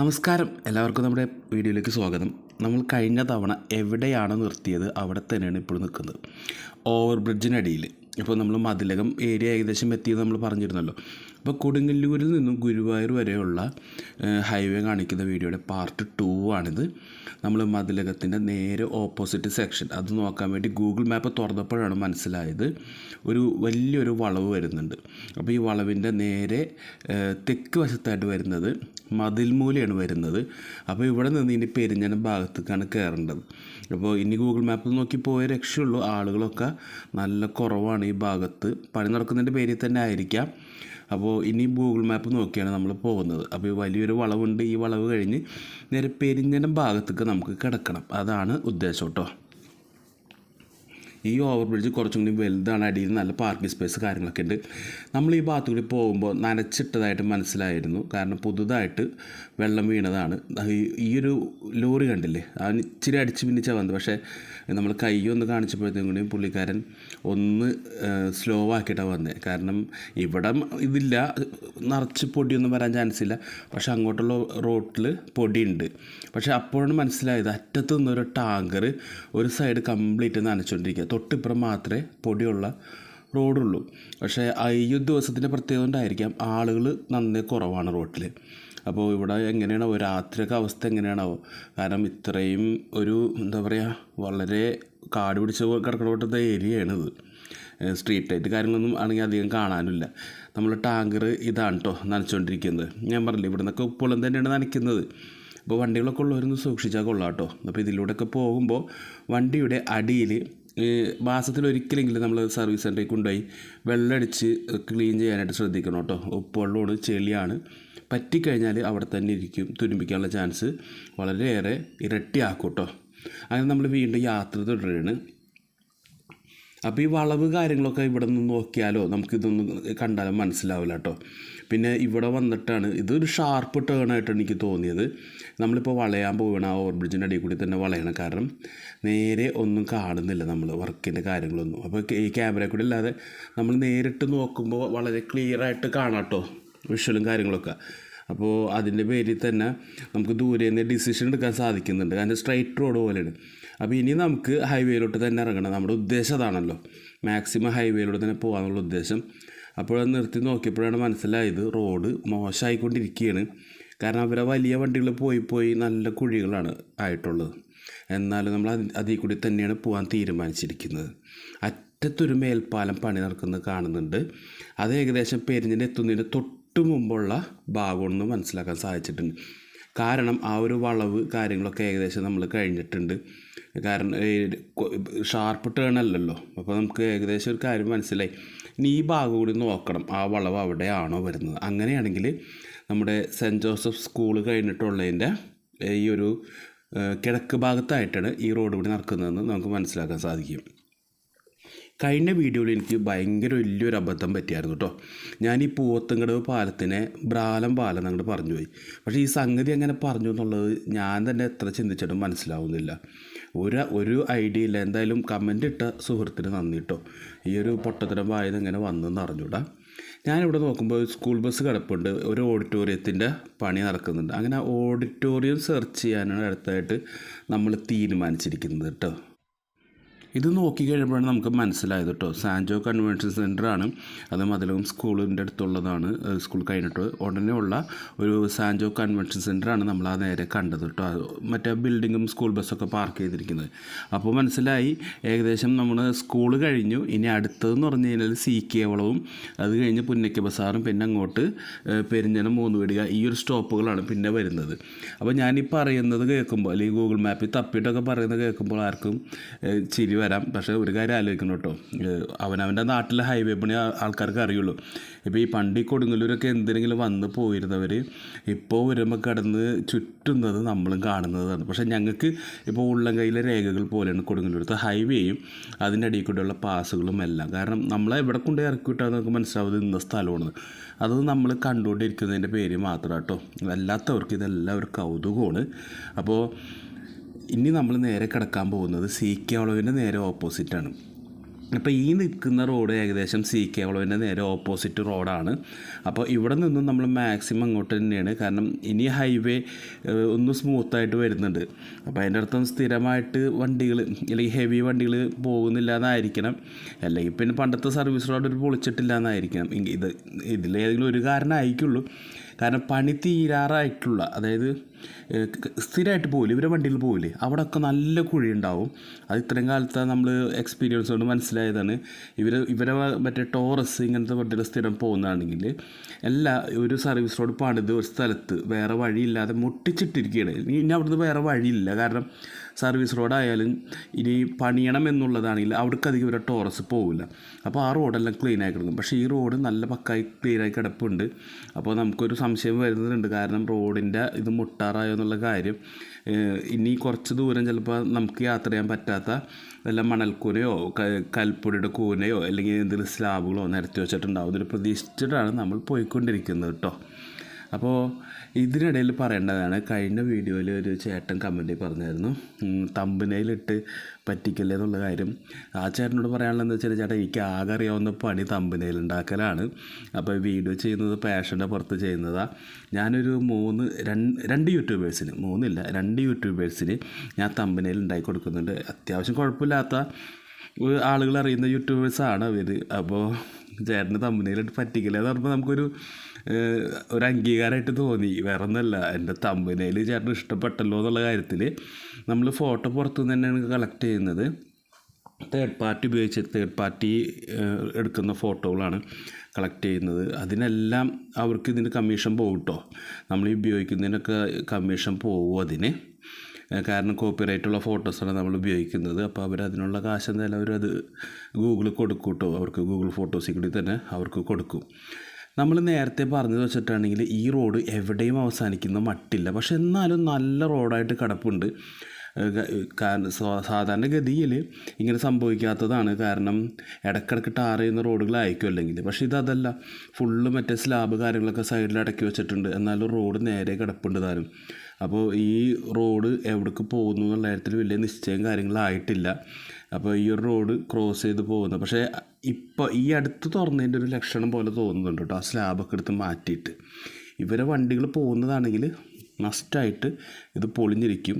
നമസ്കാരം. എല്ലാവർക്കും നമ്മുടെ വീഡിയോയിലേക്ക് സ്വാഗതം. നമ്മൾ കഴിഞ്ഞ തവണ എവിടെയാണ് നിർത്തിയത്? അവിടെ തന്നെയാണ് ഇപ്പോൾ നിൽക്കുന്നത്. ഓവർ ബ്രിഡ്ജിനടിയിൽ. ഇപ്പോൾ നമ്മൾ മതിലകം ഏരിയ ഏകദേശം എത്തിയത് നമ്മൾ പറഞ്ഞിരുന്നല്ലോ. അപ്പോൾ കൊടുങ്ങല്ലൂരിൽ നിന്നും ഗുരുവായൂർ വരെയുള്ള ഹൈവേ കാണിക്കുന്ന വീഡിയോയുടെ പാർട്ട് ടു ആണിത്. നമ്മൾ മതിലകത്തിന്റെ നേരെ ഓപ്പോസിറ്റ് സെക്ഷൻ അത് നോക്കാൻ വേണ്ടി ഗൂഗിൾ മാപ്പ് തുറന്നപ്പോഴാണ് മനസ്സിലായത് ഒരു വലിയൊരു വളവ് വരുന്നുണ്ട്. അപ്പോൾ ഈ വളവിന്റെ നേരെ തെക്ക് വശത്തായിട്ട് വരുന്നത് മതിൽമൂലയാണ് വരുന്നത്. അപ്പോൾ ഇവിടെ നിന്ന് ഇനി പെരിഞ്ഞനം ഭാഗത്തേക്കാണ് കയറേണ്ടത് അപ്പോൾ ഇനി ഗൂഗിൾ മാപ്പിൽ നോക്കി പോയ രക്ഷയുള്ളൂ. ആളുകളൊക്കെ നല്ല കുറവാണ് ഈ ഭാഗത്ത്. പണി നടക്കുന്നതിന്റെ പേരിൽ തന്നെ ആയിരിക്കാം. അപ്പോൾ ഇനി ഗൂഗിൾ മാപ്പ് നോക്കിയാണ് നമ്മൾ പോകുന്നത്. അപ്പോൾ വലിയൊരു വളവുണ്ട്. ഈ വളവ് കഴിഞ്ഞ് നേരെ പെരിഞ്ഞനം ഭാഗത്തേക്ക് നമുക്ക് കിടക്കണം. അതാണ് ഉദ്ദേശം കേട്ടോ ഈ ഓവർ ബ്രിഡ്ജ് കുറച്ചും കൂടി വലുതാണ്. അടിയിൽ നല്ല പാർക്കിംഗ് സ്പേസ് കാര്യങ്ങളൊക്കെ ഉണ്ട്. നമ്മൾ ഈ ഭാഗത്തു കൂടി പോകുമ്പോൾ നനച്ചിട്ടതായിട്ട് മനസ്സിലായിരുന്നു. കാരണം പുതുതായിട്ട് വെള്ളം വീണതാണ്. ഈ- ഈ ഒരു ലോറി കണ്ടില്ലേ? അവൻ ഇച്ചിരി അടിച്ച് പിന്നിച്ചാൽ വന്നത് പക്ഷേ നമ്മൾ കൈ ഒന്ന് കാണിച്ചപ്പോഴത്തേക്കും കൂടി പുള്ളിക്കാരൻ ഒന്ന് സ്ലോ ആക്കിയിട്ടാണ് വന്നത് കാരണം ഇവിടെ ഇതില്ല. നിറച്ച് പൊടിയൊന്നും വരാൻ ചാൻസ് ഇല്ല. പക്ഷേ അങ്ങോട്ടുള്ള റോട്ടിൽ പൊടിയുണ്ട്. പക്ഷേ അപ്പോഴാണ് മനസ്സിലായത് അറ്റത്ത് നിന്നൊരു ടാങ്കർ ഒരു സൈഡ് കംപ്ലീറ്റ് നനച്ചുകൊണ്ടിരിക്കുക തൊട്ടിപ്പുറം മാത്രമേ പൊടിയുള്ള റോഡുള്ളൂ. പക്ഷേ ഒരു ദിവസത്തിന്റെ പ്രത്യേകത കൊണ്ടായിരിക്കാം ആളുകൾ നന്നേ കുറവാണ് റോട്ടിൽ. അപ്പോൾ ഇവിടെ എങ്ങനെയാണാവോ രാത്രിയൊക്കെ അവസ്ഥ എങ്ങനെയാണാവോ? കാരണം ഇത്രയും ഒരു എന്താ പറയുക വളരെ കാട് പിടിച്ച കിടക്കുന്ന പോലത്തെ ഏരിയയാണ് ഇത്. സ്ട്രീറ്റ് ലൈറ്റ് കാര്യങ്ങളൊന്നും ആണെങ്കിൽ അധികം കാണാനില്ല. നമ്മൾ ടാങ്കർ ഇതാണ് കേട്ടോ നനച്ചുകൊണ്ടിരിക്കുന്നത് ഞാൻ പറഞ്ഞില്ല ഇവിടെ നിന്നൊക്കെ ഉപ്പുളം തന്നെയാണ് നനയ്ക്കുന്നത്. അപ്പോൾ വണ്ടികളൊക്കെ ഉള്ളവരൊന്ന് സൂക്ഷിച്ചാൽ കൊള്ളാം കേട്ടോ അപ്പോൾ ഇതിലൂടെയൊക്കെ പോകുമ്പോൾ വണ്ടിയുടെ അടിയിൽ മാസത്തിൽ ഒരിക്കലെങ്കിലും നമ്മൾ സർവീസ് സെന്ററിൽ കൊണ്ടുപോയി വെള്ളമടിച്ച് ക്ലീൻ ചെയ്യാനായിട്ട് ശ്രദ്ധിക്കണം കേട്ടോ ഉപ്പുവെള്ളമാണ് ചെളിയാണ്. പറ്റിക്കഴിഞ്ഞാൽ അവിടെ തന്നെ ഇരിക്കും. തുരുമ്പിക്കാനുള്ള ചാൻസ് വളരെയേറെ ഇരട്ടിയാക്കും കേട്ടോ അങ്ങനെ നമ്മൾ വീണ്ടും യാത്ര തുടരുകയാണ്. അപ്പോൾ ഈ വളവ് കാര്യങ്ങളൊക്കെ ഇവിടെ നിന്ന് നോക്കിയാലോ നമുക്കിതൊന്നും കണ്ടാലും മനസ്സിലാവില്ല കേട്ടോ. പിന്നെ ഇവിടെ വന്നിട്ടാണ് ഇതൊരു ഷാർപ്പ് ടേൺ ആയിട്ടാണ് എനിക്ക് തോന്നിയത്. നമ്മളിപ്പോൾ വളയാൻ പോവുകയാണ്. ആ ഓവർ ബ്രിഡ്ജിന്റെ അടിയിൽ കൂടി തന്നെ വളയണം. കാരണം നേരെ ഒന്നും കാണുന്നില്ല നമ്മൾ വർക്കിന്റെ കാര്യങ്ങളൊന്നും. അപ്പോൾ ഈ ക്യാമറയെ കൂടി അല്ലാതെ നമ്മൾ നേരിട്ട് നോക്കുമ്പോൾ വളരെ ക്ലിയർ ആയിട്ട് കാണാം കേട്ടോ. വിഷ്വലും കാര്യങ്ങളൊക്കെ. അപ്പോൾ അതിന്റെ പേരിൽ തന്നെ നമുക്ക് ദൂരെ നിന്ന് ഡിസിഷൻ എടുക്കാൻ സാധിക്കുന്നുണ്ട്. കാരണം സ്ട്രൈറ്റ് റോഡ് പോലെയാണ്. അപ്പോൾ ഇനി നമുക്ക് ഹൈവേയിലോട്ട് തന്നെ ഇറങ്ങണം. നമ്മുടെ ഉദ്ദേശം അതാണല്ലോ. മാക്സിമം ഹൈവേയിലൂടെ തന്നെ പോകാനുള്ള ഉദ്ദേശം. അപ്പോൾ നിർത്തി നോക്കിയപ്പോഴാണ് മനസ്സിലായത് റോഡ് മോശമായിക്കൊണ്ടിരിക്കുകയാണ്. കാരണം അവരെ വലിയ വണ്ടികൾ പോയി പോയി നല്ല കുഴികളാണ് ആയിട്ടുള്ളത്. എന്നാലും നമ്മൾ അതി- അതിൽ കൂടി തന്നെയാണ് പോകാൻ തീരുമാനിച്ചിരിക്കുന്നത്. അറ്റത്തൊരു മേൽപ്പാലം പണി നടക്കുന്നത് കാണുന്നുണ്ട്. അത് ഏകദേശം പെരിഞ്ഞിന് എത്തുന്നതിന്റെ തൊട്ട് മുമ്പുള്ള ഭാഗമെന്ന് മനസ്സിലാക്കാൻ സാധിച്ചിട്ടുണ്ട്. കാരണം ആ ഒരു വളവ് കാര്യങ്ങളൊക്കെ ഏകദേശം നമ്മൾ കഴിഞ്ഞിട്ടുണ്ട്. കാരണം ഷാർപ്പ് ടേൺ അല്ലല്ലോ. അപ്പോൾ നമുക്ക് ഏകദേശം ഒരു കാര്യം മനസ്സിലായി. ഇനി ഈ ഭാഗം കൂടി നോക്കണം. ആ വളവ് അവിടെയാണോ വരുന്നത്? അങ്ങനെയാണെങ്കിൽ നമ്മുടെ സെന്റ് ജോസഫ് സ്കൂൾ കഴിഞ്ഞിട്ടുള്ളതിന്റെ ഈ ഒരു കിഴക്ക് ഭാഗത്തായിട്ടാണ് ഈ റോഡ് കൂടി നടക്കുന്നതെന്ന് നമുക്ക് മനസ്സിലാക്കാൻ സാധിക്കും. കഴിഞ്ഞ വീഡിയോയിൽ എനിക്ക് ഭയങ്കര വലിയൊരു അബദ്ധം പറ്റിയായിരുന്നു കേട്ടോ ഞാൻ ഈ പൂവത്തങ്കടവ് പാലത്തിനെ ബ്രാലം പാലം എന്നങ്ങോട്ട് പറഞ്ഞു പോയി. പക്ഷേ ഈ സംഗതി എങ്ങനെ പറഞ്ഞു എന്നുള്ളത് ഞാൻ തന്നെ എത്ര ചിന്തിച്ചിട്ടും മനസ്സിലാവുന്നില്ല. ഒരു ഒരു ഐഡിയ ഇല്ല. എന്തായാലും കമന്റ് ഇട്ട സുഹൃത്തിന് നന്ദി കേട്ടോ ഈ ഒരു പൊട്ടത്തരം എങ്ങനെ വന്നെന്ന് അറിഞ്ഞൂടാ. ഞാനിവിടെ നോക്കുമ്പോൾ സ്കൂൾ ബസ് കിടപ്പുണ്ട്. ഒരു ഓഡിറ്റോറിയത്തിന്റെ പണി നടക്കുന്നുണ്ട്. അങ്ങനെ ഓഡിറ്റോറിയം സെർച്ച് ചെയ്യാനാണ് അടുത്തായിട്ട് നമ്മൾ തീരുമാനിച്ചിരിക്കുന്നത് കേട്ടോ ഇത് നോക്കി കഴിയുമ്പോഴാണ് നമുക്ക് മനസ്സിലായത് കേട്ടോ സാൻജോ കൺവെൻഷൻ സെന്ററാണ് അത് മതിലകം സ്കൂളിന്റെ അടുത്തുള്ളതാണ്. സ്കൂൾ കഴിഞ്ഞിട്ട് ഉടനെ ഉള്ള ഒരു സാൻജോ കൺവെൻഷൻ സെന്ററാണ് നമ്മൾ ആ നേരെ കണ്ടത് കേട്ടോ മറ്റേ ബിൽഡിങ്ങും സ്കൂൾ ബസ്സൊക്കെ പാർക്ക് ചെയ്തിരിക്കുന്നത്. അപ്പോൾ മനസ്സിലായി. ഏകദേശം നമ്മൾ സ്കൂൾ കഴിഞ്ഞു. ഇനി അടുത്തതെന്ന് പറഞ്ഞു കഴിഞ്ഞാൽ സി കെ വളവും അത് കഴിഞ്ഞ് പുന്നയ്ക്ക ബസാറും പിന്നെ അങ്ങോട്ട് പെരിഞ്ഞനം മൂന്ന് വീടുക ഈ ഒരു സ്റ്റോപ്പുകളാണ് പിന്നെ വരുന്നത്. അപ്പോൾ ഞാനീ പറയുന്നത് കേൾക്കുമ്പോൾ അല്ലെങ്കിൽ ഗൂഗിൾ മാപ്പിൽ തപ്പിയിട്ടൊക്കെ പറയുന്നത് കേൾക്കുമ്പോൾ ആർക്കും ചിരി വരാം. പക്ഷേ ഒരു കാര്യം ആലോചിക്കണം കേട്ടോ. അവനവന്റെ നാട്ടിലെ ഹൈവേ പണി ആൾക്കാർക്ക് അറിയുള്ളൂ. ഇപ്പോൾ ഈ പണ്ടി കൊടുങ്ങല്ലൂരൊക്കെ എന്തെങ്കിലും വന്ന് പോയിരുന്നവർ ഇപ്പോൾ വരുമ്പോൾ കിടന്ന് ചുറ്റുന്നത് നമ്മളും കാണുന്നതാണ്. പക്ഷേ ഞങ്ങൾക്ക് ഇപ്പോൾ ഉള്ളം കയ്യിലെ രേഖകൾ പോലെയാണ് കൊടുങ്ങല്ലൂരത്തെ ഹൈവേയും അതിന്റെ അടിയിൽ കൂടെയുള്ള പാസുകളും എല്ലാം. കാരണം നമ്മളെ എവിടെ കൊണ്ട് ഇറക്കി വിട്ടാൽ നമുക്ക് മനസ്സിലാവുന്നത് ഇന്ന സ്ഥലമാണ് അത് നമ്മൾ കണ്ടുകൊണ്ടിരിക്കുന്നതിന്റെ പേര് മാത്രം കേട്ടോ. അല്ലാത്തവർക്ക് ഇതെല്ലാം ഒരു കൗതുകമാണ്. അപ്പോൾ ഇനി നമ്മൾ നേരെ കിടക്കാൻ പോകുന്നത് സി കെ വളവിന്റെ നേരെ ഓപ്പോസിറ്റാണ് അപ്പോൾ ഈ നിൽക്കുന്ന റോഡ് ഏകദേശം സി കെ വളവിന്റെ നേരെ ഓപ്പോസിറ്റ് റോഡാണ് അപ്പോൾ ഇവിടെ നിന്നും നമ്മൾ മാക്സിമം അങ്ങോട്ട് തന്നെയാണ്. കാരണം ഇനി ഹൈവേ ഒന്ന് സ്മൂത്തായിട്ട് വരുന്നുണ്ട്. അപ്പോൾ അതിന്റെ അർത്ഥം സ്ഥിരമായിട്ട് വണ്ടികൾ അല്ലെങ്കിൽ ഹെവി വണ്ടികൾ പോകുന്നില്ല എന്നായിരിക്കണം. അല്ലെങ്കിൽ പിന്നെ പണ്ടത്തെ സർവീസ് റോഡ് ഒരു പൊളിച്ചിട്ടില്ല എന്നായിരിക്കണം. ഇത് ഇതിലേതെങ്കിലും ഒരു കാരണമായിരിക്കുള്ളൂ. കാരണം പണി തീരാറായിട്ടുള്ള അതായത് സ്ഥിരമായിട്ട് പോകില്ല ഇവരെ വണ്ടിയിൽ പോകില്ലേ അവിടെയൊക്കെ നല്ല കുഴി ഉണ്ടാവും അത് ഇത്രയും കാലത്തെ നമ്മൾ എക്സ്പീരിയൻസ് കൊണ്ട് മനസ്സിലായതാണ് ഇവർ ഇവരെ മറ്റേ ടോറസ് ഇങ്ങനത്തെ വണ്ടിയിൽ സ്ഥിരം പോകുന്നതാണെങ്കിൽ എല്ലാ ഒരു സർവീസ് റോഡ് പണിത് ഒരു സ്ഥലത്ത് വേറെ വഴിയില്ലാതെ മുട്ടിച്ചിട്ടിരിക്കുകയാണ്. ഇനി അവിടുന്ന് വേറെ വഴിയില്ല. കാരണം സർവീസ് റോഡായാലും ഇനി പണിയണം എന്നുള്ളതാണെങ്കിൽ അവിടേക്ക് അധികം ഇവരെ ടോറസ് പോകില്ല അപ്പോൾ ആ റോഡെല്ലാം ക്ലീൻ ആയി കിടക്കും. പക്ഷേ ഈ റോഡ് നല്ല പക്കായി ക്ലീൻ ആയി കിടപ്പുണ്ട്. അപ്പോൾ നമുക്കൊരു സംശയം വരുന്നുണ്ട്. കാരണം റോഡിന്റെ ഇത് മുട്ടാറായോ എന്നുള്ള കാര്യം. ഇനി കുറച്ച് ദൂരം ചിലപ്പോൾ നമുക്ക് യാത്ര ചെയ്യാൻ പറ്റാത്ത വല്ല മണൽക്കൂനയോ കൽപ്പൊടിയുടെ കൂനയോ അല്ലെങ്കിൽ എന്തെങ്കിലും സ്ലാബുകളോ നിരത്തി വെച്ചിട്ടുണ്ടാവും. ഇതിൽ പ്രതീക്ഷിച്ചിട്ടാണ് നമ്മൾ പോയിക്കൊണ്ടിരിക്കുന്നത് കേട്ടോ. അപ്പോൾ ഇതിനിടയിൽ പറയേണ്ടതാണ് കഴിഞ്ഞ വീഡിയോയിൽ ഒരു ചേട്ടൻ കമന്റിൽ പറഞ്ഞായിരുന്നു തമ്പനയിലിട്ട് പറ്റിക്കല്ലേ എന്നുള്ള കാര്യം. ആ ചേട്ടനോട് എന്താ വെച്ചാൽ ചേട്ടാ എനിക്ക് ആകെ അറിയാവുന്ന പണി തമ്പനയിൽ ഉണ്ടാക്കലാണ് അപ്പോൾ വീഡിയോ ചെയ്യുന്നത് പാഷന്റെ പുറത്ത് ചെയ്യുന്നതാണ് ഞാനൊരു മൂന്ന് രണ്ട് യൂട്യൂബേഴ്സിന് മൂന്നില്ല രണ്ട് യൂട്യൂബേഴ്സിന് ഞാൻ തമ്പനയിൽ ഉണ്ടാക്കി കൊടുക്കുന്നുണ്ട്. അത്യാവശ്യം കുഴപ്പമില്ലാത്ത ആളുകൾ അറിയുന്ന യൂട്യൂബേഴ്സാണ് അവർ അപ്പോൾ ചേട്ടന് തമ്പനയിലിട്ട് പറ്റിക്കില്ല? എന്ന് പറയുമ്പോൾ നമുക്കൊരു ഒരു അംഗീകാരമായിട്ട് തോന്നി. വേറെ ഒന്നല്ല എന്റെ തമ്പനയിൽ ചേട്ടന് ഇഷ്ടപ്പെട്ടല്ലോ എന്നുള്ള കാര്യത്തിൽ നമ്മൾ ഫോട്ടോ പുറത്തുനിന്ന് തന്നെയാണ് കളക്ട് ചെയ്യുന്നത്. തേർഡ് പാർട്ടി ഉപയോഗിച്ച് തേർഡ് പാർട്ടി എടുക്കുന്ന ഫോട്ടോകളാണ് കളക്ട് ചെയ്യുന്നത്. അതിനെല്ലാം അവർക്ക് ഇതിന് കമ്മീഷൻ പോകും കേട്ടോ നമ്മൾ ഈ ഉപയോഗിക്കുന്നതിനൊക്കെ കമ്മീഷൻ പോകും അതിന്. കാരണം കോപ്പിറൈറ്റുള്ള ഫോട്ടോസാണ് നമ്മൾ ഉപയോഗിക്കുന്നത്. അപ്പോൾ അവർ അതിനുള്ള കാശ് എന്തായാലും അവരത് ഗൂഗിൾ കൊടുക്കും കേട്ടോ അവർക്ക് ഗൂഗിൾ ഫോട്ടോസിൽ കൂടി തന്നെ അവർക്ക് കൊടുക്കും. നമ്മൾ നേരത്തെ പറഞ്ഞത് വെച്ചിട്ടാണെങ്കിൽ ഈ റോഡ് എവിടെയും അവസാനിക്കുന്ന മട്ടില്ല. പക്ഷെ എന്നാലും നല്ല റോഡായിട്ട് കിടപ്പുണ്ട്. കാരണം സാ- സാധാരണ ഗതിയിൽ ഇങ്ങനെ സംഭവിക്കാത്തതാണ് കാരണം ഇടക്കിടക്ക് ടാർ ചെയ്യുന്ന റോഡുകളായിരിക്കും അല്ലെങ്കിൽ. പക്ഷേ ഇതല്ല ഫുള്ള് മറ്റേ സ്ലാബ് കാര്യങ്ങളൊക്കെ സൈഡിൽ അടക്കി വെച്ചിട്ടുണ്ട്. എന്നാലും റോഡ് നേരെ കിടപ്പുണ്ട് താനും. അപ്പോൾ ഈ റോഡ് എവിടേക്ക് പോകുന്നു എന്നുള്ള കാര്യത്തിൽ വലിയ നിശ്ചയം കാര്യങ്ങളായിട്ടില്ല. അപ്പോൾ ഈ ഒരു റോഡ് ക്രോസ് ചെയ്ത് പോകുന്നത്. പക്ഷേ ഇപ്പോൾ ഈ അടുത്ത് തുറന്നതിന്റെ ഒരു ലക്ഷണം പോലെ തോന്നുന്നുണ്ട് കേട്ടോ ആ സ്ലാബൊക്കെ എടുത്ത് മാറ്റിയിട്ട്. ഇവരെ വണ്ടികൾ പോകുന്നതാണെങ്കിൽ മസ്റ്റായിട്ട് ഇത് പൊളിഞ്ഞിരിക്കും.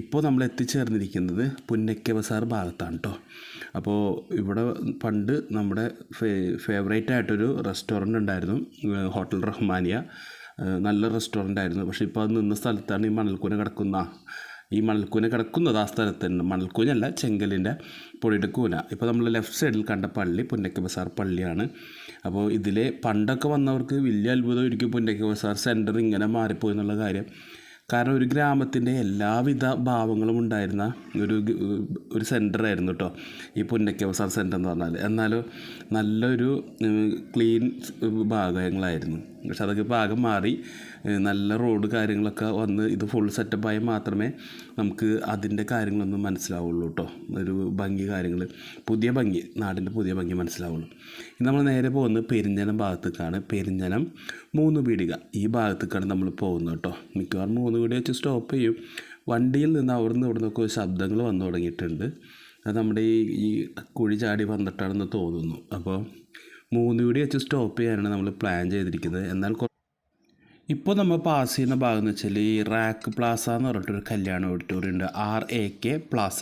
ഇപ്പോൾ നമ്മൾ എത്തിച്ചേർന്നിരിക്കുന്നത് പുന്നക്ക ബസാർ ഭാഗത്താണ് കേട്ടോ അപ്പോൾ ഇവിടെ പണ്ട് നമ്മുടെ ഫേ ഫേവറേറ്റ് ആയിട്ടൊരു റെസ്റ്റോറന്റ് ഉണ്ടായിരുന്നു ഹോട്ടൽ റഹ്മാനിയ. നല്ല റെസ്റ്റോറന്റ് ആയിരുന്നു. പക്ഷേ ഇപ്പോൾ അത് നിന്ന സ്ഥലത്താണ് ഈ മണൽക്കൂന കിടക്കുന്ന ഈ മണൽക്കൂന കിടക്കുന്നത് ആ സ്ഥലത്ത് തന്നെ മണൽക്കൂനല്ല ചെങ്കലിന്റെ പൊടിയുടെ കൂന. ഇപ്പോൾ നമ്മൾ ലെഫ്റ്റ് സൈഡിൽ കണ്ട പള്ളി പുന്നക്ക ബസാർ പള്ളിയാണ്. അപ്പോൾ ഇതിലെ പണ്ടൊക്കെ വന്നവർക്ക് വലിയ അത്ഭുതമായിരിക്കും പുന്നക്ക ബസാർ സെന്റർ ഇങ്ങനെ മാറിപ്പോയി എന്നുള്ള കാര്യം. കാരണം ഒരു ഗ്രാമത്തിന്റെ എല്ലാവിധ ഭാവങ്ങളും ഉണ്ടായിരുന്ന ഒരു ഒരു സെന്ററായിരുന്നു കേട്ടോ ഈ പുന്നക്ക ബസാർ സെന്റർ എന്ന് പറഞ്ഞാൽ. എന്നാലും നല്ലൊരു ക്ലീൻ ഭാഗങ്ങളായിരുന്നു. പക്ഷെ അതൊക്കെ ഭാഗം മാറി. നല്ല റോഡ് കാര്യങ്ങളൊക്കെ വന്ന് ഇത് ഫുൾ സെറ്റപ്പായി മാത്രമേ നമുക്ക് അതിന്റെ കാര്യങ്ങളൊന്നും മനസ്സിലാവുള്ളൂ കേട്ടോ ഒരു ഭംഗി കാര്യങ്ങൾ. പുതിയ ഭംഗി. നാടിന്റെ പുതിയ ഭംഗി മനസ്സിലാവുള്ളൂ. നമ്മൾ നേരെ പോകുന്നത് പെരിഞ്ഞനം ഭാഗത്തേക്കാണ്. പെരിഞ്ഞനം മൂന്ന് പീടിക. ഈ ഭാഗത്തേക്കാണ് നമ്മൾ പോകുന്നത് കേട്ടോ മിക്കവാറും മൂന്ന് പീടിക വെച്ച് സ്റ്റോപ്പ് ചെയ്യും. വണ്ടിയിൽ നിന്ന് അവിടുന്ന് ഇവിടെ നിന്നൊക്കെ ശബ്ദങ്ങൾ വന്നു തുടങ്ങിയിട്ടുണ്ട്. അത് നമ്മുടെ ഈ കുഴി ചാടി വന്നിട്ടാണെന്ന് തോന്നുന്നു. അപ്പോൾ മൂന്ന് പീടി വെച്ച് സ്റ്റോപ്പ് ചെയ്യാനാണ് നമ്മൾ പ്ലാൻ ചെയ്തിരിക്കുന്നത്. എന്നാൽ ഇപ്പോൾ നമ്മൾ പാസ് ചെയ്യുന്ന ഭാഗം എന്ന് വെച്ചാൽ ഈ റാക്ക് പ്ലാസ എന്ന് പറഞ്ഞിട്ടൊരു കല്യാണ ഓഡിറ്റോറിയം ഉണ്ട്. ആർ എ കെ പ്ലാസ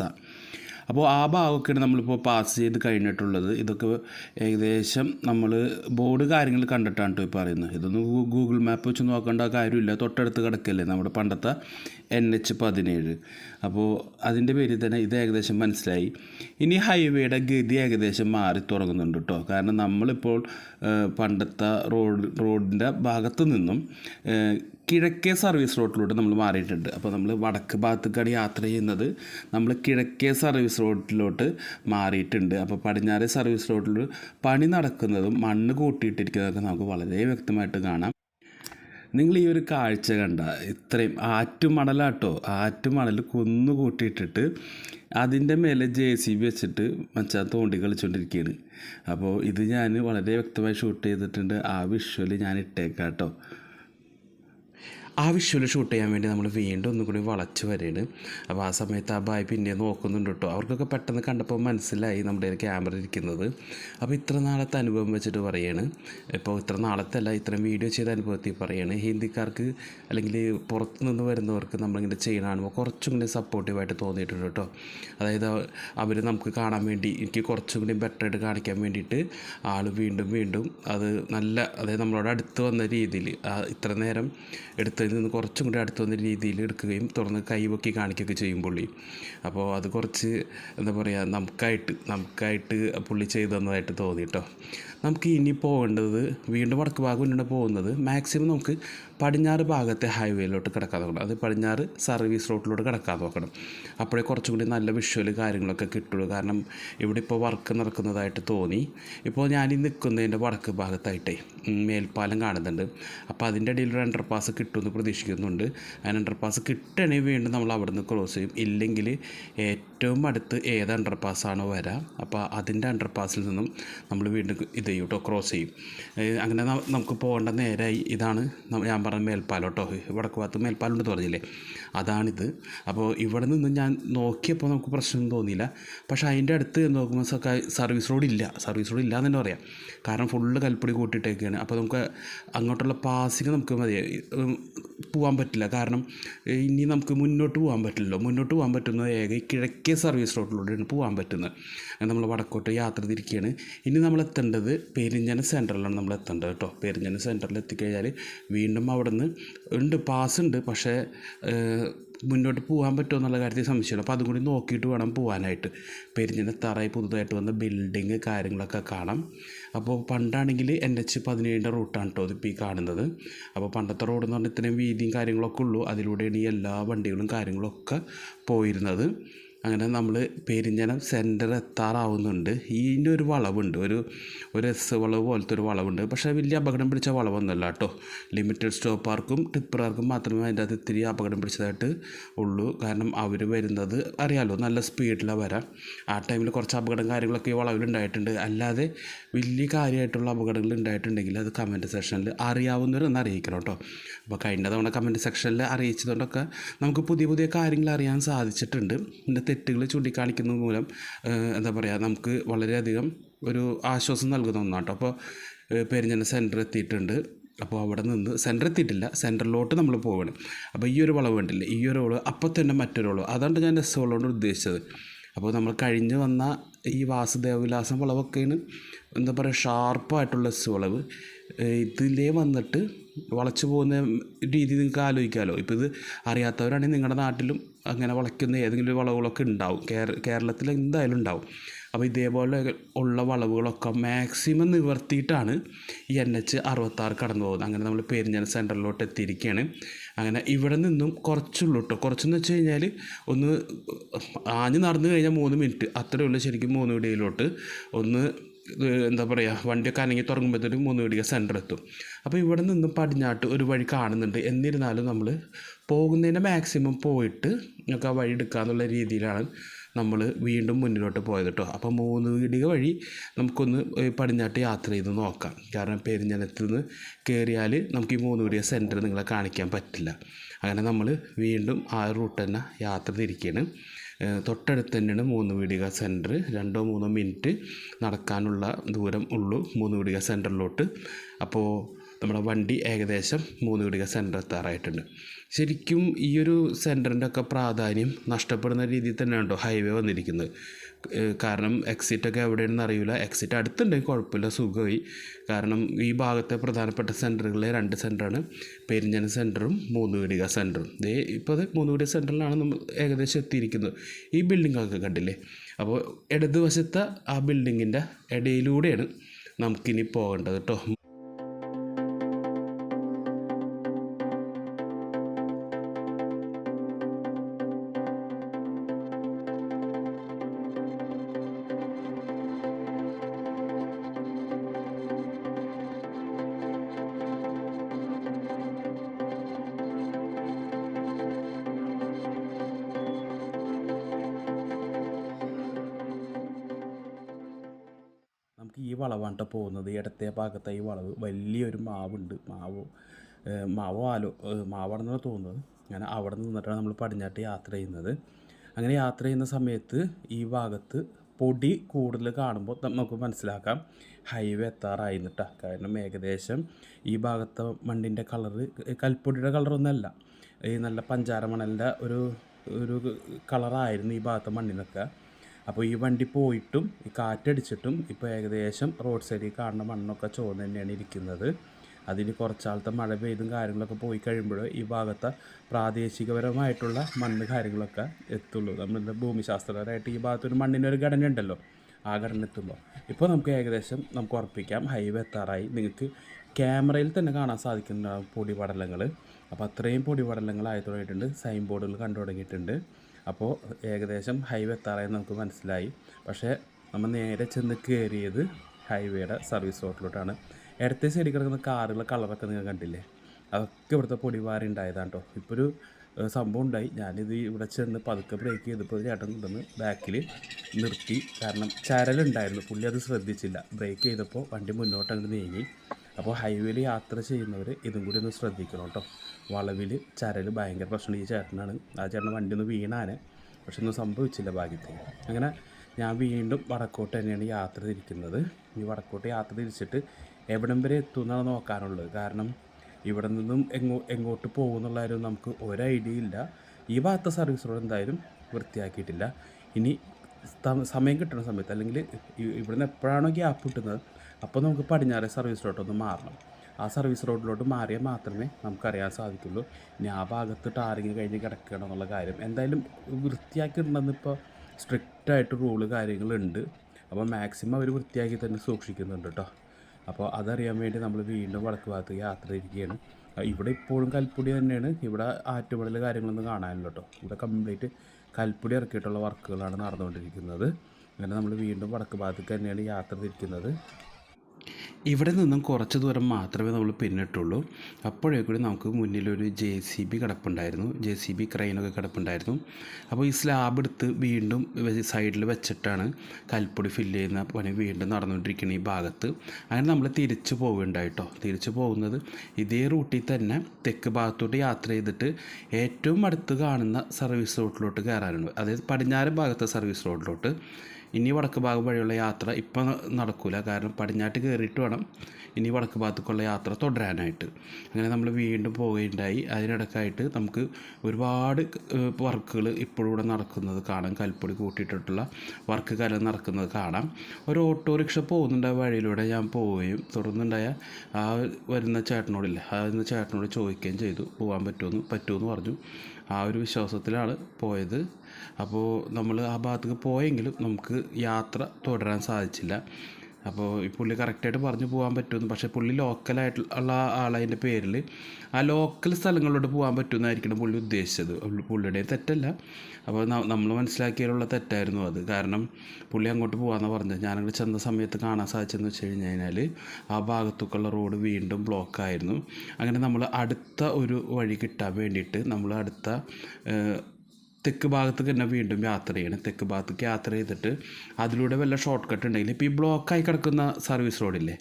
അപ്പോൾ ആ ഭാഗമൊക്കെയാണ് നമ്മളിപ്പോൾ പാസ് ചെയ്ത് കഴിഞ്ഞിട്ടുള്ളത്. ഇതൊക്കെ ഏകദേശം നമ്മൾ ബോർഡ് കാര്യങ്ങൾ കണ്ടിട്ടാണ് ഇപ്പോൾ പറയുന്നത്. ഇതൊന്നും ഗൂഗിൾ മാപ്പ് വെച്ച് നോക്കേണ്ട കാര്യമില്ല. തൊട്ടടുത്ത് കിടക്കല്ലേ നമ്മുടെ പണ്ടത്തെ എൻ എച്ച് പതിനേഴ്. അപ്പോൾ അതിന്റെ പേരിൽ തന്നെ ഇത് ഏകദേശം മനസ്സിലായി. ഇനി ഹൈവേയുടെ ഗതി ഏകദേശം മാറി തുടങ്ങുന്നുണ്ട് കേട്ടോ കാരണം നമ്മളിപ്പോൾ പണ്ടത്തെ റോഡ് റോഡിന്റെ ഭാഗത്ത് നിന്നും കിഴക്കേ സർവീസ് റോഡിലോട്ട് നമ്മൾ മാറിയിട്ടുണ്ട്. അപ്പോൾ നമ്മൾ വടക്ക് ഭാഗത്തേക്കാണ് യാത്ര ചെയ്യുന്നത്. നമ്മൾ കിഴക്കേ സർവീസ് റോഡിലോട്ട് മാറിയിട്ടുണ്ട്. അപ്പോൾ പടിഞ്ഞാറേ സർവീസ് റോഡിൽ പണി നടക്കുന്നതും മണ്ണ് കൂട്ടിയിട്ടിരിക്കുന്നതൊക്കെ നമുക്ക് വളരെ വ്യക്തമായിട്ട് കാണാം. നിങ്ങൾ ഈ ഒരു കാഴ്ച കണ്ട ഇത്രയും ആറ്റുമണലാട്ടോ ആറ്റുമണൽ കുന്നു കൂട്ടിയിട്ടിട്ട് അതിന്റെ മേലെ ജെ സി ബി വെച്ചിട്ട് മച്ചാൻ തോണ്ടി കളിച്ചുകൊണ്ടിരിക്കുകയാണ് അപ്പോൾ ഇത് ഞാൻ വളരെ വ്യക്തമായി ഷൂട്ട് ചെയ്തിട്ടുണ്ട്. ആ വിഷ്വൽ ഞാൻ ഇട്ടേക്കാം കേട്ടോ ആ വിഷ്വൽ ഷൂട്ട് ചെയ്യാൻ വേണ്ടി നമ്മൾ വീണ്ടും ഒന്നും കൂടി വളച്ച് വരുകയാണ് അപ്പോൾ ആ സമയത്ത് ആ ബായ് പിന്നെ നോക്കുന്നുണ്ട് കേട്ടോ. അവർക്കൊക്കെ പെട്ടെന്ന് കണ്ടപ്പോൾ മനസ്സിലായി നമ്മുടെ ക്യാമറ ഇരിക്കുന്നത്. അപ്പോൾ ഇത്ര നാളത്തെ അനുഭവം വെച്ചിട്ട് പറയാണ്. ഇപ്പോൾ ഇത്ര നാളത്തെ അല്ല ഇത്രയും വീഡിയോ ചെയ്ത അനുഭവത്തിൽ പറയാണ്. ഹിന്ദിക്കാർക്ക് അല്ലെങ്കിൽ പുറത്തു നിന്ന് വരുന്നവർക്ക് നമ്മളിങ്ങനെ ചെയ്യണമെന്ന് കുറച്ചും കൂടി സപ്പോർട്ടീവായിട്ട് തോന്നിയിട്ടുണ്ട് കേട്ടോ. അതായത് അവർ നമുക്ക് കാണാൻ വേണ്ടി എനിക്ക് കുറച്ചും കൂടി ബെറ്ററായിട്ട് കാണിക്കാൻ വേണ്ടിയിട്ട് ആൾ വീണ്ടും വീണ്ടും അത് നല്ല അതായത് നമ്മളോട് അടുത്ത് വന്ന രീതിയിൽ ഇത്ര നേരം എടുത്തതിൽ നിന്ന് കുറച്ചും കൂടി അടുത്ത് വന്ന രീതിയിൽ എടുക്കുകയും തുറന്ന് കൈവക്കി കാണിക്കുകയൊക്കെ ചെയ്യും പുള്ളി. അപ്പോൾ അത് കുറച്ച് എന്താ പറയുക നമുക്കായിട്ട് നമുക്കായിട്ട് പുള്ളി ചെയ്തു തന്നതായിട്ട് തോന്നി കേട്ടോ. നമുക്ക് ഇനി പോകേണ്ടത് വീണ്ടും വടക്ക് ഭാഗം മുന്നോട്ട് പോകുന്നത്. മാക്സിമം നമുക്ക് പടിഞ്ഞാറ് ഭാഗത്തെ ഹൈവേയിലോട്ട് കിടക്കാൻ നോക്കണം. അത് പടിഞ്ഞാറ് സർവീസ് റോഡിലോട്ട് കിടക്കാൻ നോക്കണം. അപ്പോഴേ കുറച്ചും കൂടി നല്ല വിഷ്വൽ കാര്യങ്ങളൊക്കെ കിട്ടുള്ളൂ. കാരണം ഇവിടെ ഇപ്പോൾ വർക്ക് നടക്കുന്നതായിട്ട് തോന്നി. ഇപ്പോൾ ഞാൻ ഈ നിൽക്കുന്നതിന്റെ വടക്ക് ഭാഗത്തായിട്ടേ മേൽപ്പാലം കാണുന്നുണ്ട്. അപ്പോൾ അതിന്റെ ഇടയിൽ ഒരു അണ്ടർ പാസ് കിട്ടുമെന്ന് പ്രതീക്ഷിക്കുന്നുണ്ട്. ആ അണ്ടർ പാസ് കിട്ടണമെങ്കിൽ വീണ്ടും നമ്മൾ അവിടെ നിന്ന് ക്രോസ് ചെയ്യും. ഇല്ലെങ്കിൽ ഏറ്റവും അടുത്ത് ഏത് അണ്ടർ പാസ്സാണോ വരാം അപ്പോൾ അതിന്റെ അണ്ടർപാസിൽ നിന്നും നമ്മൾ വീണ്ടും ഇത് ചെയ്യും കേട്ടോ ക്രോസ് ചെയ്യും. അങ്ങനെ നമുക്ക് പോകേണ്ട നേരായി ഇതാണ് ഞാൻ പറഞ്ഞ മേൽപ്പാലം കേട്ടോ വടക്ക് ഭാഗത്ത് മേൽപ്പാലുണ്ട് പറഞ്ഞില്ലേ? അതാണിത്. അപ്പോൾ ഇവിടെ നിന്ന് ഞാൻ നോക്കിയപ്പോൾ നമുക്ക് പ്രശ്നം തോന്നിയില്ല. പക്ഷേ അതിന്റെ അടുത്ത് നോക്കുമ്പോൾ സർവീസ് റോഡ് ഇല്ല സർവീസ് റോഡ് ഇല്ല. എന്ന് തന്നെ പറയാം. കാരണം ഫുള്ള് കൽപ്പടി കൂട്ടിയിട്ടേക്കാണ്. അപ്പോൾ നമുക്ക് അങ്ങോട്ടുള്ള പാസിങ് നമുക്ക് മതി. ഉം, പോകാൻ പറ്റില്ല. കാരണം ഇനി നമുക്ക് മുന്നോട്ട് പോകാൻ പറ്റില്ലല്ലോ. മുന്നോട്ട് പോകാൻ പറ്റുന്നത് ഏക ഈ കിഴക്കേ സർവീസ് റോഡിലൂടെയാണ് പോകാൻ പറ്റുന്നത്. നമ്മൾ വടക്കോട്ട് യാത്ര തിരിക്കുകയാണ്. ഇനി നമ്മൾ എത്തേണ്ടത് പെരിഞ്ഞന സെന്ററിലാണ് നമ്മൾ എത്തേണ്ടത് കേട്ടോ. പെരിഞ്ഞന സെന്ററിൽ എത്തിക്കഴിഞ്ഞാൽ വീണ്ടും അവിടെ നിന്ന് ഉണ്ട് പാസ് ഉണ്ട്. പക്ഷേ മുന്നോട്ട് പോകാൻ പറ്റുമോ എന്നുള്ള കാര്യത്തിൽ സംശയമുണ്ട്. അപ്പോൾ അതും കൂടി നോക്കിയിട്ട് വേണം പോകാനായിട്ട് പെരിഞ്ഞനത്താറായി പുതുതായിട്ട് വന്ന ബിൽഡിങ് കാര്യങ്ങളൊക്കെ കാണാം. അപ്പോൾ പണ്ടാണെങ്കിൽ എൻ എച്ച് പതിനേഴിന്റെ റൂട്ടാണ് കേട്ടോ ഇതിപ്പോൾ ഈ കാണുന്നത്. അപ്പോൾ പണ്ടത്തെ റോഡ് എന്ന് പറഞ്ഞാൽ ഇത്രയും വീതിയും കാര്യങ്ങളൊക്കെ ഉള്ളൂ. അതിലൂടെയാണ് ഈ എല്ലാ വണ്ടികളും കാര്യങ്ങളൊക്കെ പോയിരുന്നത്. അങ്ങനെ നമ്മൾ പെരിഞ്ഞനം സെന്റർ എത്താറാവുന്നുണ്ട്. ഇതിന്റെ ഒരു വളവുണ്ട്. ഒരു ഒരു എസ് വളവ് പോലത്തെ ഒരു വളവുണ്ട്. പക്ഷേ വലിയ അപകടം പിടിച്ച വളവൊന്നുമല്ല കേട്ടോ. ലിമിറ്റഡ് സ്റ്റോപ്പാർക്കും ടിപ്പറാർക്കും മാത്രമേ അതിന്റെ അകത്ത് ഇത്തിരി അപകടം പിടിച്ചതായിട്ട് ഉള്ളൂ. കാരണം അവർ വരുന്നത് അറിയാമല്ലോ നല്ല സ്പീഡിലാണ് വരാം. ആ ടൈമിൽ കുറച്ച് അപകടം കാര്യങ്ങളൊക്കെ ഈ വളവിലുണ്ടായിട്ടുണ്ട് അല്ലാതെ വലിയ കാര്യമായിട്ടുള്ള അപകടങ്ങൾ ഉണ്ടായിട്ടുണ്ടെങ്കിൽ അത് കമന്റ് സെക്ഷനിൽ അറിയാവുന്നവരൊന്ന് അറിയിക്കണം കേട്ടോ. അപ്പോൾ കഴിഞ്ഞ തവണ കമന്റ് സെക്ഷനിൽ അറിയിച്ചതുകൊണ്ടൊക്കെ നമുക്ക് പുതിയ പുതിയ കാര്യങ്ങൾ അറിയാൻ സാധിച്ചിട്ടുണ്ട്. പിന്നെ തെറ്റുകൾ ചൂണ്ടിക്കാണിക്കുന്നത് മൂലം എന്താ പറയുക നമുക്ക് വളരെയധികം ഒരു ആശ്വാസം നൽകുന്ന ഒന്നാണ് കേട്ടോ അപ്പോൾ പെരിഞ്ഞന സെന്റർ എത്തിയിട്ടുണ്ട്. അപ്പോൾ അവിടെ നിന്ന് സെന്റർ എത്തിയിട്ടില്ല സെന്ററിലോട്ട് നമ്മൾ പോകണം അപ്പോൾ ഈ ഒരു വളവ് കണ്ടില്ലേ ഈ ഒരു വളവ് അപ്പോൾ തന്നെ മറ്റൊരു വളവ്. അതാണ് ഞാൻ എസ് ഉദ്ദേശിച്ചത്. അപ്പോൾ നമ്മൾ കഴിഞ്ഞ് വന്ന ഈ വാസുദേവവിലാസം വളവൊക്കെയാണ് എന്താ പറയുക ഷാർപ്പായിട്ടുള്ള എസ് ഇതിലേ വന്നിട്ട് വളച്ചു പോകുന്ന രീതി നിങ്ങൾക്ക് ആലോചിക്കാമല്ലോ ഇപ്പോൾ ഇത് അറിയാത്തവരാണെങ്കിൽ നിങ്ങളുടെ നാട്ടിലും അങ്ങനെ വളയ്ക്കുന്ന ഏതെങ്കിലും വളവുകളൊക്കെ ഉണ്ടാവും കേര കേരളത്തിൽ എന്തായാലും ഉണ്ടാവും അപ്പോൾ ഇതേപോലെ ഉള്ള വളവുകളൊക്കെ മാക്സിമം നിവർത്തിയിട്ടാണ് ഈ എൻ എച്ച് അറുപത്താറ് കടന്നു പോകുന്നത്. അങ്ങനെ നമ്മൾ പെരിഞ്ഞന സെന്ററിലോട്ട് എത്തിയിരിക്കുകയാണ് അങ്ങനെ ഇവിടെ നിന്നും കുറച്ചുള്ളൂ കേട്ടോ കുറച്ചെന്ന് വെച്ച് കഴിഞ്ഞാൽ ഒന്ന് ആഞ്ഞ് നടന്നു കഴിഞ്ഞാൽ മൂന്ന് മിനിറ്റ് അത്രയേ ഉള്ളൂ ശരിക്കും മൂന്ന് വീടിയിലോട്ട് ഒന്ന് എന്താ പറയുക വണ്ടിയൊക്കെ അനങ്ങി തുടങ്ങുമ്പോഴത്തേക്കും മൂന്ന് വീടിക സെന്റർ എത്തും അപ്പോൾ ഇവിടെ നിന്നും പടിഞ്ഞാട്ട് ഒരു വഴി കാണുന്നുണ്ട്. എന്നിരുന്നാലും നമ്മൾ പോകുന്നതിന് മാക്സിമം പോയിട്ട് നമുക്ക് ആ വഴി എടുക്കാന്നുള്ള രീതിയിലാണ് നമ്മൾ വീണ്ടും മുന്നിലോട്ട് പോയത് കേട്ടോ അപ്പോൾ മൂന്ന് വീടിക വഴി നമുക്കൊന്ന് പടിഞ്ഞാട്ട് യാത്ര ചെയ്ത് നോക്കാം. കാരണം പെരിഞ്ഞനത്തിൽ നിന്ന് കയറിയാൽ നമുക്ക് ഈ മൂന്ന് വീടിക സെന്റർ നിങ്ങളെ കാണിക്കാൻ പറ്റില്ല. അങ്ങനെ നമ്മൾ വീണ്ടും ആ റൂട്ട് തന്നെ യാത്ര തിരിക്കുകയാണ് തൊട്ടടുത്ത് തന്നെയാണ് മൂന്ന് വീടിക സെന്റർ രണ്ടോ മൂന്നോ മിനിറ്റ് നടക്കാനുള്ള ദൂരം ഉള്ളൂ മൂന്ന് വീടിക സെന്ററിലോട്ട് അപ്പോൾ നമ്മുടെ വണ്ടി ഏകദേശം മൂന്ന് വീടിക സെന്റർ എത്താറായിട്ടുണ്ട്. ശരിക്കും ഈ ഒരു സെന്ററിന്റെ ഒക്കെ പ്രാധാന്യം നഷ്ടപ്പെടുന്ന രീതിയിൽ തന്നെ കേട്ടോ ഹൈവേ വന്നിരിക്കുന്നത് കാരണം എക്സിറ്റൊക്കെ എവിടെയാണെന്ന് അറിയില്ല. എക്സിറ്റ് അടുത്തുണ്ടെങ്കിൽ കുഴപ്പമില്ല സുഖമായി. കാരണം ഈ ഭാഗത്തെ പ്രധാനപ്പെട്ട സെന്ററുകളിലെ രണ്ട് സെന്ററാണ് പെരിഞ്ഞന സെന്ററും മൂന്ന് വീടിക സെന്ററും ഇതേ ഇപ്പോൾ അത് മൂന്ന് വീടിക സെന്ററിലാണ് നമ്മൾ ഏകദേശം എത്തിയിരിക്കുന്നത്. ഈ ബിൽഡിങ്ങൊക്കെ കണ്ടില്ലേ? അപ്പോൾ ഇടതുവശത്തെ ആ ബിൽഡിങ്ങിന്റെ ഇടയിലൂടെയാണ് നമുക്കിനി പോകേണ്ടത് കേട്ടോ. പോകുന്നത് ഇടത്തെ ഭാഗത്തായി വളവ് വലിയൊരു മാവുണ്ട്. മാവ് മാവോ ആലോ മാവാണെന്നാണ് തോന്നുന്നത്. അങ്ങനെ അവിടെ നിന്നിട്ടാണ് നമ്മൾ പടിഞ്ഞാട്ട് യാത്ര ചെയ്യുന്നത്. അങ്ങനെ യാത്ര ചെയ്യുന്ന സമയത്ത് ഈ ഭാഗത്ത് പൊടി കൂടുതൽ കാണുമ്പോൾ നമുക്ക് മനസ്സിലാക്കാം ഹൈവേ എത്താറായി എന്നിട്ടാ കാരണം ഏകദേശം ഈ ഭാഗത്തെ മണ്ണിന്റെ കളറ് കൽപ്പൊടിയുടെ കളറൊന്നുമല്ല ഈ നല്ല പഞ്ചാര മണലിന്റെ ഒരു ഒരു കളറായിരുന്നു ഈ ഭാഗത്തെ മണ്ണിനൊക്കെ. അപ്പോൾ ഈ വണ്ടി പോയിട്ടും ഈ കാറ്റടിച്ചിട്ടും ഇപ്പോൾ ഏകദേശം റോഡ് സൈഡിൽ കാണുന്ന മണ്ണൊക്കെ ചോർന്ന് തന്നെയാണ് ഇരിക്കുന്നത്. അതിന് കുറച്ചാളത്തെ മഴ പെയ്തും കാര്യങ്ങളൊക്കെ പോയി കഴിയുമ്പോൾ ഈ ഭാഗത്തെ പ്രാദേശികപരമായിട്ടുള്ള മണ്ണ് കാര്യങ്ങളൊക്കെ എത്തുള്ളൂ. നമ്മളുടെ ഭൂമിശാസ്ത്രപരമായിട്ട് ഈ ഭാഗത്തൊരു മണ്ണിനൊരു ഘടന ഉണ്ടല്ലോ ആ ഘടന എത്തുമ്പോൾ ഇപ്പോൾ നമുക്ക് ഏകദേശം നമുക്ക് ഉറപ്പിക്കാം ഹൈവേ എത്താറായി. നിങ്ങൾക്ക് ക്യാമറയിൽ തന്നെ കാണാൻ സാധിക്കുന്ന പൊടിപടലങ്ങൾ അപ്പോൾ അത്രയും പൊടിപടലങ്ങളായി തുടങ്ങിയിട്ടുണ്ട് സൈൻ ബോർഡുകൾ കണ്ടു തുടങ്ങിയിട്ടുണ്ട്. അപ്പോൾ ഏകദേശം ഹൈവേ എത്താറായി നമുക്ക് മനസ്സിലായി. പക്ഷേ നമ്മൾ നേരെ ചെന്ന് കയറിയത് ഹൈവേയുടെ സർവീസ് റോഡിലോട്ടാണ് ഇടത്തെ സൈഡിൽ കിടക്കുന്ന കാറുകളുടെ കളറൊക്കെ നിങ്ങൾ കണ്ടില്ലേ? അതൊക്കെ ഇവിടുത്തെ പൊടിവാരി ഉണ്ടായതാണ് കേട്ടോ ഇപ്പോൾ ഒരു സംഭവം ഉണ്ടായി. ഞാനിത് ഇവിടെ ചെന്ന് പതുക്കെ ബ്രേക്ക് ചെയ്തപ്പോൾ ചേട്ടൻ കൊണ്ടുവന്ന് ബാക്കിൽ നിർത്തി. കാരണം ചരലുണ്ടായിരുന്നു പുള്ളി അത് ശ്രദ്ധിച്ചില്ല. ബ്രേക്ക് ചെയ്തപ്പോൾ വണ്ടി മുന്നോട്ട് അങ്ങോട്ട് നീങ്ങി. അപ്പോൾ ഹൈവേയിൽ യാത്ര ചെയ്യുന്നവർ ഇതും കൂടി ഒന്ന് ശ്രദ്ധിക്കണം കേട്ടോ വളവിൽ ചരൽ ഭയങ്കര പ്രശ്നം ഈ ചേട്ടനാണ്. ആ ചേട്ടൻ വണ്ടി ഒന്ന് വീണാനെ പക്ഷെ ഒന്നും സംഭവിച്ചില്ല ഭാഗ്യത്തിന്. അങ്ങനെ ഞാൻ വീണ്ടും വടക്കോട്ട് തന്നെയാണ് യാത്ര തിരിക്കുന്നത്. ഈ വടക്കോട്ട് യാത്ര തിരിച്ചിട്ട് എവിടം വരെ എത്തുമെന്നാണ് നോക്കാനുള്ളത്. കാരണം ഇവിടെ നിന്നും എങ്ങോ എങ്ങോട്ട് പോകും കാര്യം നമുക്ക് ഒരു ഐഡിയ ഇല്ല. ഈ ഭാഗത്തെ സർവീസ് റോഡ് എന്തായാലും വൃത്തിയാക്കിയിട്ടില്ല. ഇനി സമയം കിട്ടുന്ന സമയത്ത് അല്ലെങ്കിൽ ഇവിടുന്ന് എപ്പോഴാണോ ഗ്യാപ്പ് കിട്ടുന്നത് അപ്പോൾ നമുക്ക് പടിഞ്ഞാറെ സർവീസ് റോഡൊന്ന് മാറണം. ആ സർവീസ് റോഡിലോട്ട് മാറിയാൽ മാത്രമേ നമുക്കറിയാൻ സാധിക്കുള്ളൂ. ഇനി ആ ഭാഗത്ത് ടാറിങ് കഴിഞ്ഞ് കിടക്കണം എന്നുള്ള കാര്യം. എന്തായാലും വൃത്തിയാക്കിയിട്ടുണ്ടെന്ന് ഇപ്പോൾ സ്ട്രിക്റ്റായിട്ട് റൂൾ കാര്യങ്ങളുണ്ട്. അപ്പോൾ മാക്സിമം അവർ വൃത്തിയാക്കി തന്നെ സൂക്ഷിക്കുന്നുണ്ട് കേട്ടോ. അപ്പോൾ അതറിയാൻ വേണ്ടി നമ്മൾ വീണ്ടും വടക്ക് ഭാഗത്ത് യാത്ര ഇരിക്കുകയാണ് ഇവിടെ ഇപ്പോഴും കൽപ്പൊടി തന്നെയാണ്. ഇവിടെ ആറ്റുപടൽ കാര്യങ്ങളൊന്നും കാണാനില്ല കേട്ടോ. ഇവിടെ കംപ്ലീറ്റ് കൽപ്പൊടി ഇറക്കിയിട്ടുള്ള വർക്കുകളാണ് നടന്നുകൊണ്ടിരിക്കുന്നത്. അങ്ങനെ നമ്മൾ വീണ്ടും വടക്ക് ഭാഗത്തേക്ക് തന്നെയാണ് യാത്ര തിരിക്കുന്നത്. ഇവിടെ നിന്നും കുറച്ച് ദൂരം മാത്രമേ നമ്മൾ പിന്നിട്ടുള്ളൂ. അപ്പോഴേ കൂടി നമുക്ക് മുന്നിലൊരു ജെ സി ബി കിടപ്പുണ്ടായിരുന്നു. ജെ സി ബി ക്രെയിനൊക്കെ കിടപ്പുണ്ടായിരുന്നു. അപ്പോൾ ഈ സ്ലാബ് എടുത്ത് വീണ്ടും സൈഡിൽ വെച്ചിട്ടാണ് കൽപ്പൊടി ഫില്ല് ചെയ്യുന്ന പണി വീണ്ടും നടന്നുകൊണ്ടിരിക്കുന്ന ഈ ഭാഗത്ത്. അങ്ങനെ നമ്മൾ തിരിച്ചു പോവുകയുണ്ടായിട്ടോ തിരിച്ചു പോകുന്നത് ഇതേ റൂട്ടിൽ തന്നെ തെക്ക് ഭാഗത്തോട്ട് യാത്ര ചെയ്തിട്ട് ഏറ്റവും അടുത്ത് കാണുന്ന സർവീസ് റോഡിലോട്ട് കയറാനുണ്ട്. അതായത് പടിഞ്ഞാറ് ഭാഗത്തെ സർവീസ് റോഡിലോട്ട് ഇനി വടക്ക് ഭാഗം വഴിയുള്ള യാത്ര ഇപ്പം നടക്കില്ല കാരണം പടിഞ്ഞാട്ട് കയറിയിട്ട് വേണം ഇനി വടക്ക് ഭാഗത്തേക്കുള്ള യാത്ര തുടരാനായിട്ട്. അങ്ങനെ നമ്മൾ വീണ്ടും പോവുകയുണ്ടായി. അതിനിടക്കായിട്ട് നമുക്ക് ഒരുപാട് വർക്കുകൾ ഇപ്പോഴും ഇവിടെ നടക്കുന്നത് കാണാം. കൽപ്പൊടി കൂട്ടിയിട്ടിട്ടുള്ള വർക്ക് കാലം നടക്കുന്നത് കാണാം. ഒരു ഓട്ടോറിക്ഷ പോകുന്നുണ്ട് ആ വഴിയിലൂടെ ഞാൻ പോവുകയും തുടർന്നുണ്ടായ ആ വരുന്ന ചേട്ടനോടില്ല ആ വരുന്ന ചേട്ടനോട് ചോദിക്കുകയും ചെയ്തു. പോകാൻ പറ്റുമെന്ന് പറ്റുമെന്ന് പറഞ്ഞു. ആ ഒരു വിശ്വാസത്തിലാണ് പോയത്. അപ്പോൾ നമ്മൾ ആ ഭാഗത്തേക്ക് പോയെങ്കിലും നമുക്ക് യാത്ര തുടരാൻ സാധിച്ചില്ല. അപ്പോൾ ഈ പുള്ളി കറക്റ്റായിട്ട് പറഞ്ഞു പോകാൻ പറ്റുമെന്ന്. പക്ഷേ പുള്ളി ലോക്കലായിട്ടുള്ള ആളതിന്റെ പേരിൽ ആ ലോക്കൽ സ്ഥലങ്ങളിലോട്ട് പോകാൻ പറ്റുമെന്നായിരിക്കണം പുള്ളി ഉദ്ദേശിച്ചത്. പുള്ളിയുടെ തെറ്റല്ല. അപ്പോൾ നമ്മൾ മനസ്സിലാക്കിയാലുള്ള തെറ്റായിരുന്നു അത്. കാരണം പുള്ളി അങ്ങോട്ട് പോകാമെന്ന് പറഞ്ഞത്. ഞാനങ്ങോട്ട് ചെന്ന സമയത്ത് കാണാൻ സാധിച്ചെന്ന് വെച്ച് കഴിഞ്ഞ് കഴിഞ്ഞാൽ ആ ഭാഗത്തേക്കുള്ള റോഡ് വീണ്ടും ബ്ലോക്കായിരുന്നു അങ്ങനെ നമ്മൾ അടുത്ത ഒരു വഴി കിട്ടാൻ വേണ്ടിയിട്ട് നമ്മൾ അടുത്ത തെക്ക് ഭാഗത്തേക്ക് തന്നെ വീണ്ടും യാത്ര ചെയ്യണം. തെക്ക് ഭാഗത്തേക്ക് യാത്ര ചെയ്തിട്ട് അതിലൂടെ വല്ല ഷോർട്ട് കട്ട് ഉണ്ടെങ്കിൽ ഇപ്പോൾ ഈ ബ്ലോക്കായി കിടക്കുന്ന സർവീസ് റോഡില്ലേ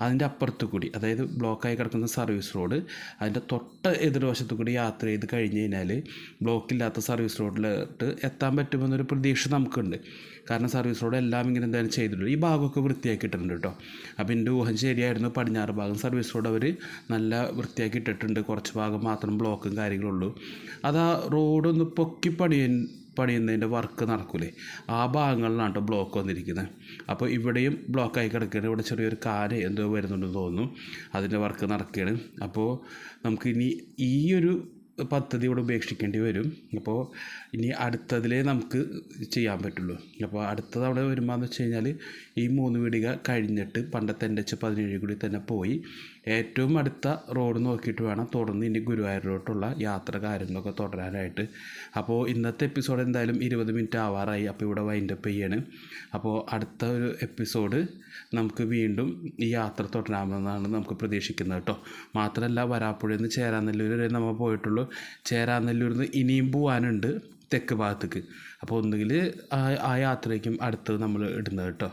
അതിന്റെ അപ്പുറത്ത് കൂടി അതായത് ബ്ലോക്കായി കിടക്കുന്ന സർവീസ് റോഡ് അതിന്റെ തൊട്ട് എതിർവശത്ത് കൂടി യാത്ര ചെയ്ത് കഴിഞ്ഞ് കഴിഞ്ഞാൽ ബ്ലോക്കില്ലാത്ത സർവീസ് റോഡിലോട്ട് എത്താൻ പറ്റുമെന്നൊരു പ്രതീക്ഷ നമുക്കുണ്ട്. കാരണം സർവീസ് റോഡ് എല്ലാം ഇങ്ങനെ എന്തായാലും ചെയ്തിട്ടുണ്ട്. ഈ ഭാഗമൊക്കെ വൃത്തിയാക്കി ഇട്ടിട്ടുണ്ട് കേട്ടോ. അപ്പോൾ എന്റെ ഊഹം ശരിയായിരുന്നു. പടിഞ്ഞാറ് ഭാഗം സർവീസ് റോഡ് അവർ നല്ല വൃത്തിയാക്കി ഇട്ടിട്ടുണ്ട്. കുറച്ച് ഭാഗം മാത്രം ബ്ലോക്കും കാര്യങ്ങളുള്ളൂ. അത് ആ റോഡൊന്ന് പൊക്കി പണിയ പണിയുന്നതിന്റെ വർക്ക് നടക്കൂലേ. ആ ഭാഗങ്ങളിലാണ് കേട്ടോ ബ്ലോക്ക് വന്നിരിക്കുന്നത്. അപ്പോൾ ഇവിടെയും ബ്ലോക്കായി കിടക്കുകയാണ്. ഇവിടെ ചെറിയൊരു കാര് എന്തോ വരുന്നുണ്ടെന്ന് തോന്നുന്നു. അതിന്റെ വർക്ക് നടക്കുകയാണ്. അപ്പോൾ നമുക്കിനി ഈ ഒരു പദ്ധതി ഇവിടെ ഉപേക്ഷിക്കേണ്ടി വരും. അപ്പോൾ ഇനി അടുത്തതിലേ നമുക്ക് ചെയ്യാൻ പറ്റുള്ളൂ. അപ്പോൾ അടുത്തത് അവിടെ വരുമ്പോൾ എന്ന് വെച്ച് കഴിഞ്ഞാൽ ഈ മൂന്ന് വീടിക കഴിഞ്ഞിട്ട് പണ്ടത്തെ എന്റെ പതിനേഴ് കൂടി തന്നെ പോയി. ഏറ്റവും അടുത്ത റോഡ് നോക്കിയിട്ട് വേണം തുടർന്ന് ഇനി ഗുരുവായൂരിലോട്ടുള്ള യാത്ര കാര്യങ്ങളൊക്കെ തുടരാനായിട്ട്. അപ്പോൾ ഇന്നത്തെ എപ്പിസോഡ് എന്തായാലും ഇരുപത് മിനിറ്റ് ആവാറായി. അപ്പോൾ ഇവിടെ വൈൻഡപ്പ് ചെയ്യാണ്. അപ്പോൾ അടുത്ത ഒരു എപ്പിസോഡ് നമുക്ക് വീണ്ടും ഈ യാത്ര തുടരാമെന്നാണ് നമുക്ക് പ്രതീക്ഷിക്കുന്നത് കേട്ടോ. മാത്രമല്ല വരാപ്പുഴയിൽ നിന്ന് ചേരാനെല്ലൂർ വരെ നമ്മൾ പോയിട്ടുള്ളൂ. ചേരാനെല്ലൂരിൽ നിന്ന് ഇനിയും പോകാനുണ്ട് തെക്ക് ഭാഗത്തേക്ക്. അപ്പോൾ ഒന്നുകിൽ ആ യാത്രയ്ക്കും അടുത്തത് നമ്മൾ ഇടുന്നത് കേട്ടോ.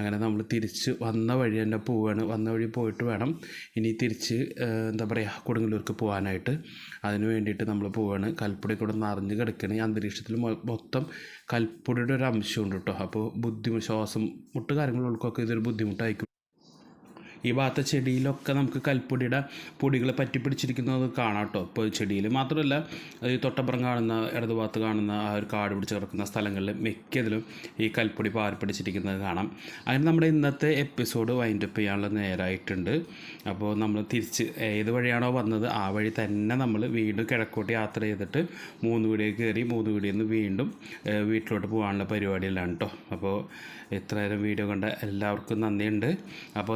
അങ്ങനെ നമ്മൾ തിരിച്ച് വന്ന വഴി തന്നെ പോവുകയാണ് വന്ന വഴി പോയിട്ട് വേണം ഇനി തിരിച്ച് എന്താ പറയുക കൊടുങ്ങല്ലൂർക്ക് പോകാനായിട്ട് അതിന് വേണ്ടിയിട്ട് നമ്മൾ പോവുകയാണ് കൽപ്പൊടി കൂടെ നിറഞ്ഞ് കിടക്കുകയാണ് ഈ അന്തരീക്ഷത്തിൽ മൊത്തം കൽപ്പൊടിയുടെ ഒരു അംശമുണ്ട് കേട്ടോ. അപ്പോൾ ബുദ്ധിമുട്ട് ശ്വാസം മുട്ട് കാര്യങ്ങൾക്കൊക്കെ ഇതൊരു ബുദ്ധിമുട്ടായിരിക്കും. ഈ ഭാഗത്തെ ചെടിയിലൊക്കെ നമുക്ക് കൽപ്പൊടിയുടെ പൊടികൾ പറ്റി പിടിച്ചിരിക്കുന്നത് കാണാം കേട്ടോ. ഇപ്പോൾ ചെടിയിൽ മാത്രമല്ല ഈ തൊട്ടപ്പുറം കാണുന്ന ഇടതു ഭാഗത്ത് കാണുന്ന ആ ഒരു കാട് പിടിച്ച് കിടക്കുന്ന സ്ഥലങ്ങളിൽ മിക്കതിലും ഈ കൽപ്പൊടി പാറി പിടിച്ചിരിക്കുന്നത് കാണാം. അങ്ങനെ നമ്മുടെ ഇന്നത്തെ എപ്പിസോഡ് വൈൻഡപ്പ് ചെയ്യാനുള്ള നേരമായിട്ടുണ്ട് അപ്പോൾ നമ്മൾ തിരിച്ച് ഏത് വഴിയാണോ വന്നത് ആ വഴി തന്നെ നമ്മൾ വീണ്ടും കിഴക്കോട്ട് യാത്ര ചെയ്തിട്ട് മൂന്ന് വീടിയിൽ കയറി മൂന്ന് വീടിൽ നിന്ന് വീണ്ടും വീട്ടിലോട്ട് പോകാനുള്ള പരിപാടിയിലാണ് കേട്ടോ. അപ്പോൾ ഇത്രയേരം വീഡിയോ കണ്ട എല്ലാവർക്കും നന്ദിയുണ്ട്. അപ്പോൾ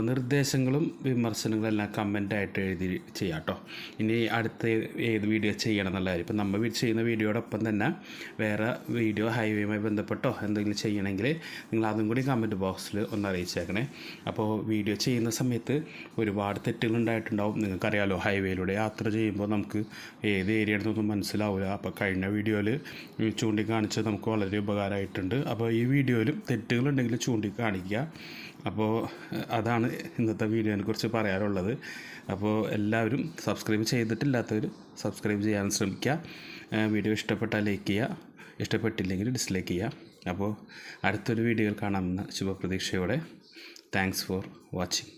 നിർദ്ദേശങ്ങളും വിമർശനങ്ങളും എല്ലാം കമന്റായിട്ട് എഴുതി ചെയ്യാം കേട്ടോ. ഇനി അടുത്ത ഏത് വീഡിയോ ചെയ്യണം എന്നുള്ള ഇപ്പം നമ്മൾ ചെയ്യുന്ന വീഡിയോടൊപ്പം തന്നെ വേറെ വീഡിയോ ഹൈവേയുമായി ബന്ധപ്പെട്ടോ എന്തെങ്കിലും ചെയ്യണമെങ്കിൽ നിങ്ങൾ അതും കൂടി കമന്റ് ബോക്സിൽ ഒന്ന് അറിയിച്ചേക്കണേ. അപ്പോൾ വീഡിയോ ചെയ്യുന്ന സമയത്ത് ഒരുപാട് തെറ്റുകൾ ഉണ്ടായിട്ടുണ്ടാവും. നിങ്ങൾക്കറിയാലോ ഹൈവേയിലൂടെ യാത്ര ചെയ്യുമ്പോൾ നമുക്ക് ഏത് ഏരിയ ആണെന്നൊന്നും മനസ്സിലാവില്ല അപ്പോൾ കഴിഞ്ഞ വീഡിയോയിൽ ചൂണ്ടിക്കാണിച്ചത് നമുക്ക് വളരെ ഉപകാരമായിട്ടുണ്ട്. അപ്പോൾ ഈ വീഡിയോയിലും തെറ്റുകളുണ്ടെങ്കിൽ ചൂണ്ടിക്കാണിക്കുക. അപ്പോൾ അതാണ് ഇന്നത്തെ വീഡിയോനെ കുറിച്ച് പറയാനുള്ളത്. അപ്പോൾ എല്ലാവരും സബ്സ്ക്രൈബ് ചെയ്തിട്ടില്ലാത്തവർ സബ്സ്ക്രൈബ് ചെയ്യാൻ ശ്രമിക്കുക വീഡിയോ ഇഷ്ടപ്പെട്ടാൽ ലൈക്ക് ചെയ്യുക ഇഷ്ടപ്പെട്ടില്ലെങ്കിൽ ഡിസ്ലൈക്ക് ചെയ്യുക അപ്പോൾ അടുത്തൊരു വീഡിയോയിൽ കാണാമെന്ന ശുഭപ്രതീക്ഷയോടെ. Thanks for watching.